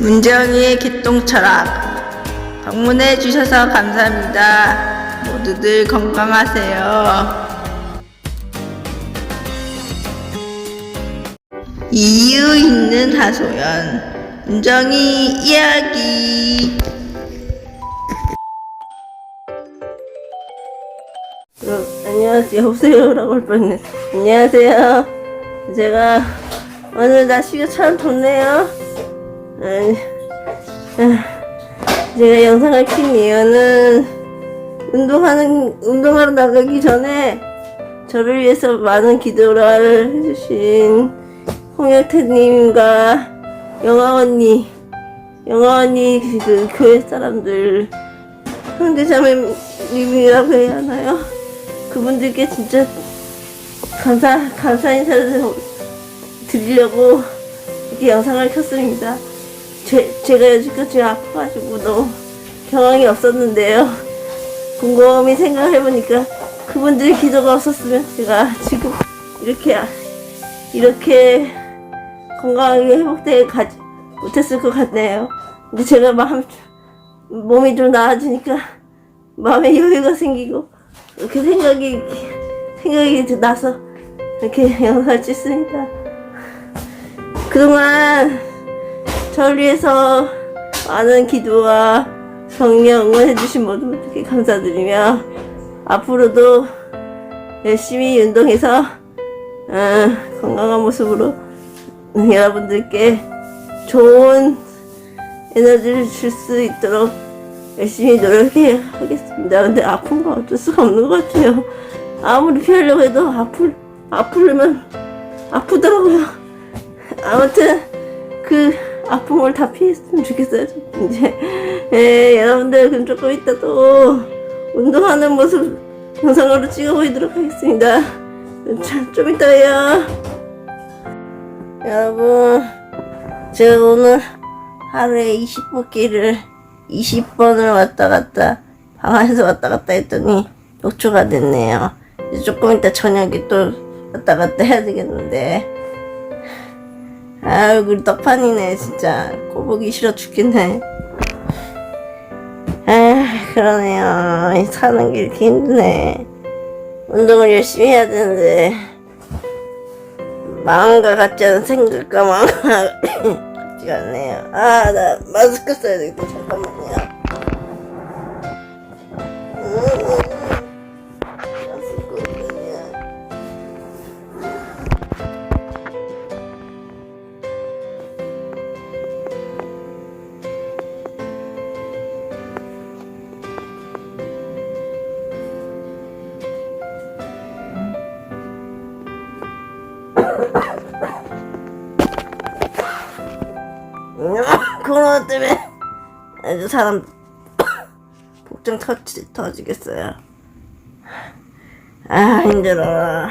문정이의 기똥 철학 방문해 주셔서 감사합니다. 모두들 건강하세요. 이유 있는 하소연 문정이 이야기 어, 안녕하세요. 여보세요라고 할 뻔했네. 안녕하세요. 제가 오늘 날씨가 참 좋네요. 아, 제가 영상을 킨 이유는 운동하는 운동하러 나가기 전에 저를 위해서 많은 기도를 해주신 홍영태님과 영아 언니, 영아 언니 그 교회 사람들 형제자매님이라고 해야 하나요? 그분들께 진짜 감사 감사 인사를 드리려고 이렇게 영상을 켰습니다. 제, 제가 여지까지 아파가지고 너무 경황이 없었는데요. 곰곰이 생각해보니까 그분들의 기도가 없었으면 제가 지금 이렇게 이렇게 건강하게 회복되게 가지 못했을 것 같네요. 근데 제가 마음 몸이 좀 나아지니까 마음에 여유가 생기고 이렇게 생각이 생각이 나서 이렇게 영상을 찍습니다. 그동안 저를 위해서 많은 기도와 격려 응원해주신 모든 분들께 감사드리며 앞으로도 열심히 운동해서 어, 건강한 모습으로 여러분들께 좋은 에너지를 줄 수 있도록 열심히 노력해 하겠습니다. 근데 아픈 거 어쩔 수가 없는 것 같아요. 아무리 피하려고 해도 아플, 아프려면 아프더라고요. 아무튼 그 아픔을 다 피했으면 좋겠어요. 좀 이제 예, 여러분들 그럼 조금 이따 또 운동하는 모습 영상으로 찍어보도록 하겠습니다. 자, 좀 이따 봬요. 여러분, 제가 오늘 하루에 20복기를 20번을 왔다 갔다 방 안에서 왔다 갔다 했더니 녹초가 됐네요. 이제 조금 이따 저녁에 또 왔다 갔다 해야 되겠는데 아 얼굴 떡판이네 진짜. 꼴 보기 싫어 죽겠네. 아 그러네요. 사는 게 이렇게 힘드네. 운동을 열심히 해야 되는데. 마음과 같지 않은 생각과 마음과 같지가 않네요. 아, 나 마스크 써야 되겠다. 잠깐만 사람 복장 터지, 터지겠어요. 아, 힘들어.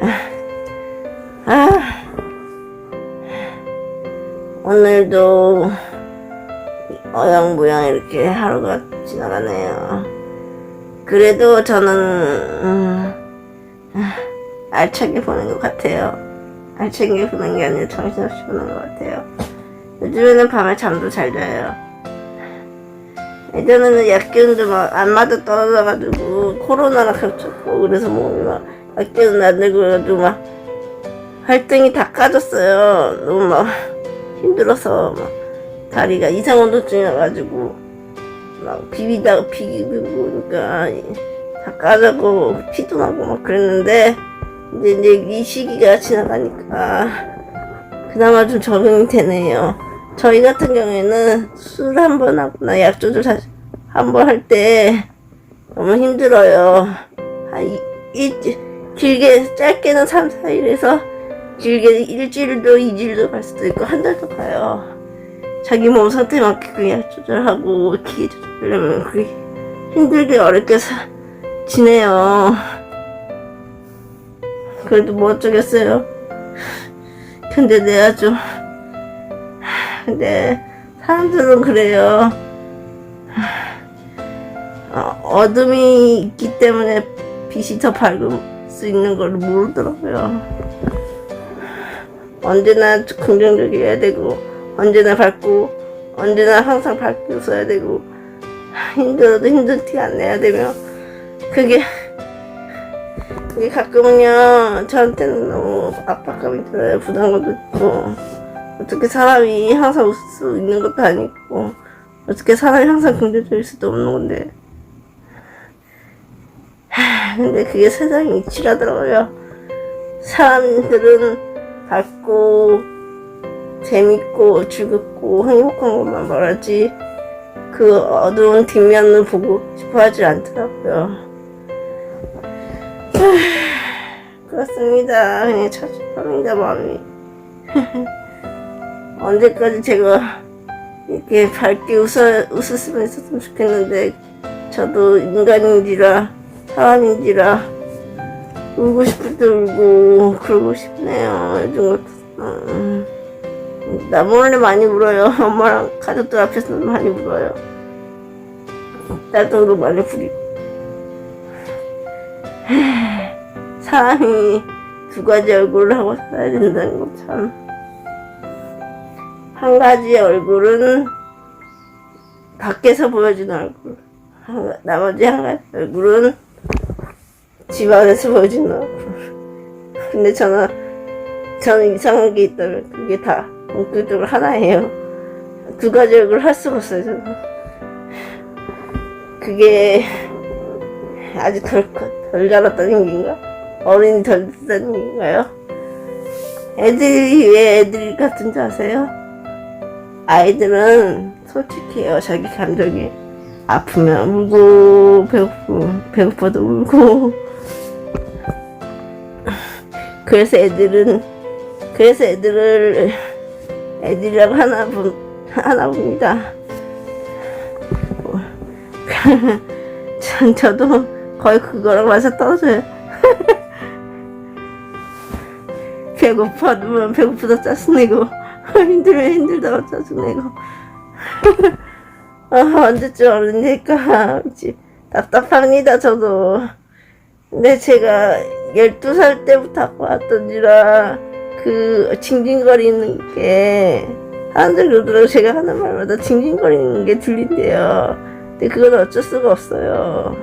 아, 아. 오늘도 어영부영 이렇게 하루가 지나가네요. 그래도 저는, 음, 아, 알차게 보낸 것 같아요. 알차게 보는 게 아니라 정신없이 보는 것 같아요. 요즘에는 밤에 잠도 잘 자요. 예전에는 약기운도 막 안마도 떨어져가지고 코로나랑 겹쳤고 그래서 몸이 막 약기운 나들고 그래가지고 막 활동이 다 까졌어요. 너무 막 힘들어서 막 다리가 이상 운동증이어가지고 막 비비다가 비비고 그러니까 다 까졌고 피도 나고 막 그랬는데 이제 이제 이 시기가 지나가니까 그나마 좀 적응이 되네요. 저희 같은 경우에는 술 한 번 하거나 약 조절 한 번 할 때 너무 힘들어요. 한 이, 일, 길게 짧게는 3, 4일에서 길게 일주일도 이주일도 갈 수도 있고 한 달도 가요. 자기 몸 상태 맞게 그약 조절하고 기계 조절하려면 그게 힘들게 어렵게 사, 지내요. 그래도 뭐 어쩌겠어요. 근데 내가 좀, 근데 사람들은 그래요. 어, 어둠이 있기 때문에 빛이 더 밝을 수 있는 걸 모르더라고요. 언제나 긍정적이어야 되고 언제나 밝고 언제나 항상 밝게 웃어야 되고 힘들어도 힘든 티안 내야 되며 그게 그게 가끔은요 저한테는 너무 압박감이 들어요 부담감도 있고 어떻게 사람이 항상 웃을 수 있는 것도 아니고 어떻게 사람이 항상 긍정적일 수도 없는 건데. 하, 근데 그게 세상이 이치라더라고요. 사람들은 밝고 재밌고 즐겁고 행복한 것만 말하지 그 어두운 뒷면을 보고 싶어 하지 않더라고요. 하, 그렇습니다. 그냥 착잡합니다 마음이 언제까지 제가 이렇게 밝게 웃어, 웃을 수만 있었으면 좋겠는데 저도 인간인지라 사람인지라 울고 싶을 때 울고 그러고 싶네요. 요즘 같아서는 나 몰래 많이 울어요. 엄마랑 가족들 앞에서는 많이 울어요. 딸도 많이 부리고. 사람이 두 가지 얼굴을 하고 살아야 된다는 거참 한 가지의 얼굴은 밖에서 보여주는 얼굴. 한 가- 나머지 한 가지 얼굴은 집 안에서 보여주는 얼굴. 근데 저는, 저는 이상한 게 있다면 그게 다 본격적으로 하나예요. 두 가지 얼굴 할 수가 없어요, 저는. 그게 아주 덜, 컸- 덜 자랐다는 얘기인가? 어른이 덜 됐다는 얘기인가요? 애들이 왜 애들 같은지 아세요? 아이들은 솔직해요. 자기 감정이 아프면 울고 배고프 배고파도 울고. 그래서 애들은 그래서 애들을 애들이라고 하나 보, 하나 봅니다. 전 저도 거의 그거랑 맞아 떨어져요. 배고파도 배고프다 짜증내고 힘들면 힘들다고 짜증내고. 아, 언제쯤 어른일까? 답답합니다 저도. 근데 제가 12살 때부터 아파 왔던지라 그 징징거리는 게 사람들 그러더라고 제가 하는 말마다 징징거리는 게 들린대요. 근데 그건 어쩔 수가 없어요.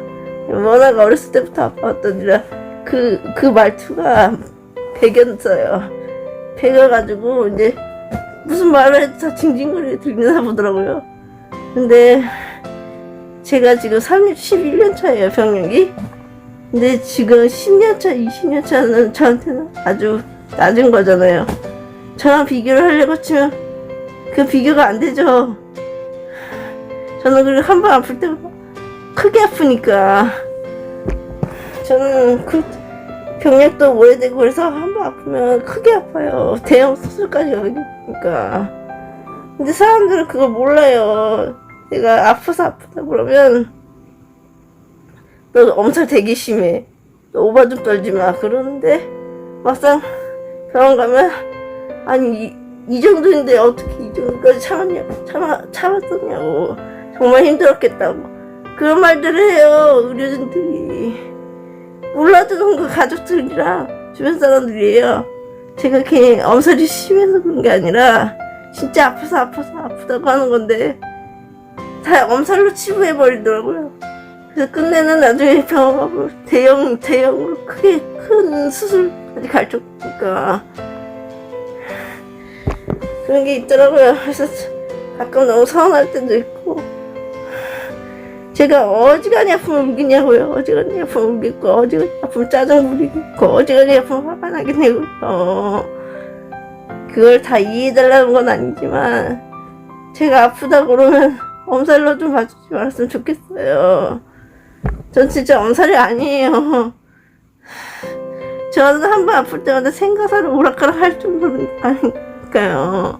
워낙 어렸을 때부터 아파왔던지라 그, 그 말투가 배겼어요. 배겨가지고 이제 무슨 말을 해도 다 징징거리게 들리나 보더라고요. 근데 제가 지금 31년 차예요, 병력이. 근데 지금 10년 차, 20년 차는 저한테는 아주 낮은 거잖아요. 저랑 비교를 하려고 치면 그 비교가 안 되죠. 저는 그리고 한 번 아플 때마다 크게 아프니까. 저는 그 병력도 오래되고 그래서 한 번 아프면 크게 아파요. 대형 수술까지 가 니까. 근데 사람들은 그걸 몰라요. 내가 아파서 아프다 그러면 너 엄살 되게 심해. 너 오바 좀 떨지 마. 그러는데 막상 병원 가면 아니 이, 이 정도인데 어떻게 이 정도까지 참았냐 참아 참았었냐고 정말 힘들었겠다고 그런 말들을 해요 의료진들이. 몰라주는 그 가족들이랑 주변 사람들이에요. 제가 괜히 엄살이 심해서 그런 게 아니라 진짜 아파서 아파서 아프다고 하는 건데 다 엄살로 치부해 버리더라고요. 그래서 끝내는 나중에 병원 가고 대형 대형으로 크게 큰 수술까지 갈 정도니까 그런 게 있더라고요. 그래서 가끔 너무 서운할 때도 있고 제가 어지간히 아프면 울겠냐고요. 어지간히 아프면 울겠고, 어지간히 아프면 짜증 부리겠고, 어지간히 아프면 화가 나게 되고, 어, 그걸 다 이해해달라는 건 아니지만, 제가 아프다 그러면 엄살로 좀 봐주지 말았으면 좋겠어요. 전 진짜 엄살이 아니에요. 저는 한 번 아플 때마다 생가사를 오락가락 할 정도는 아니니까요.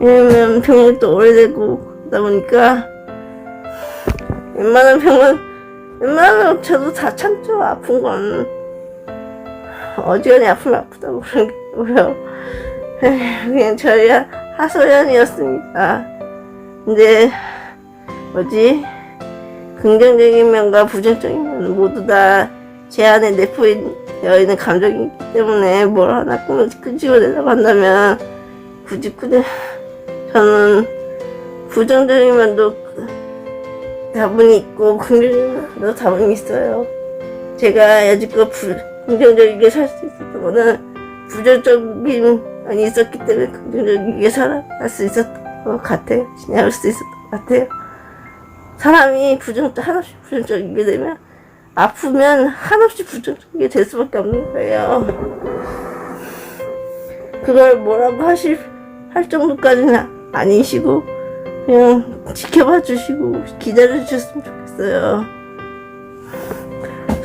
왜냐면 병력도 오래되고, 그러다 보니까, 웬만한 병은 웬만하면 저도 다 참죠. 아픈 건. 어지간히 아프면 아프다고 그러고요 그냥 저희 하소연이었습니다. 근데 뭐지? 긍정적인 면과 부정적인 면 모두 다 제 안에 내포되어 있는 감정이기 때문에 뭘 하나 끄집어 내려고 한다면 굳이 그대 저는 부정적인 면도 다분히 있고 면도 다분히 있어요. 제가 여지껏 부, 긍정적이게 살 수 있었던 거는 부정적인 면이 있었기 때문에 긍정적이게 살아갈 수 있었던 것 같아요. 지나갈 수 있었던 것 같아요. 사람이 부정, 한없이 부정적이게 되면 아프면 한없이 부정적이게 될 수밖에 없는 거예요. 그걸 뭐라고 하실, 할 정도까지는 아니시고, 그냥 지켜봐 주시고, 기다려 주셨으면 좋겠어요.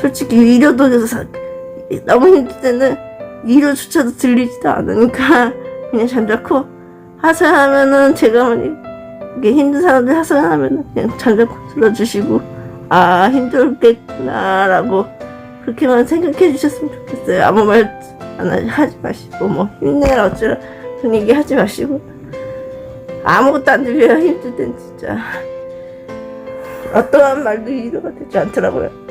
솔직히 위로도 사- 너무 힘들 때는 위로조차도 들리지도 않으니까 그냥 잠자코 하소연하면은 제가 만약 이게 힘든 사람들 하소연하면은 그냥 잠자코 들어주시고 아 힘들겠구나라고 그렇게만 생각해 주셨으면 좋겠어요 아무 말 안 하지 마시고 뭐 힘내라 어쩌라 그런 얘기 하지 마시고 아무것도 안 들려요 힘들 땐 진짜 어떠한 말도 위로가 되지 않더라고요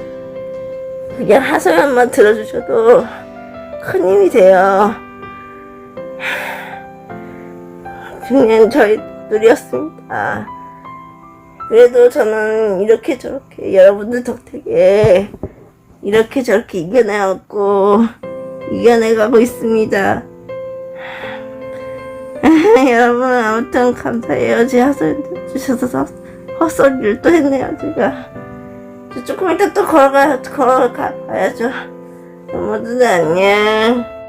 그냥 하소연만 들어주셔도 큰 힘이 돼요. 그냥 저희들이었습니다. 그래도 저는 이렇게 저렇게 여러분들 덕택에 이렇게 저렇게 이겨내갖고 이겨내가고 있습니다. 여러분 아무튼 감사해요. 제 하소연 주셔서 헛소리를 또 했네요. 제가 조금 이따 또 걸어가 걸어가 봐야죠. 모두 안녕.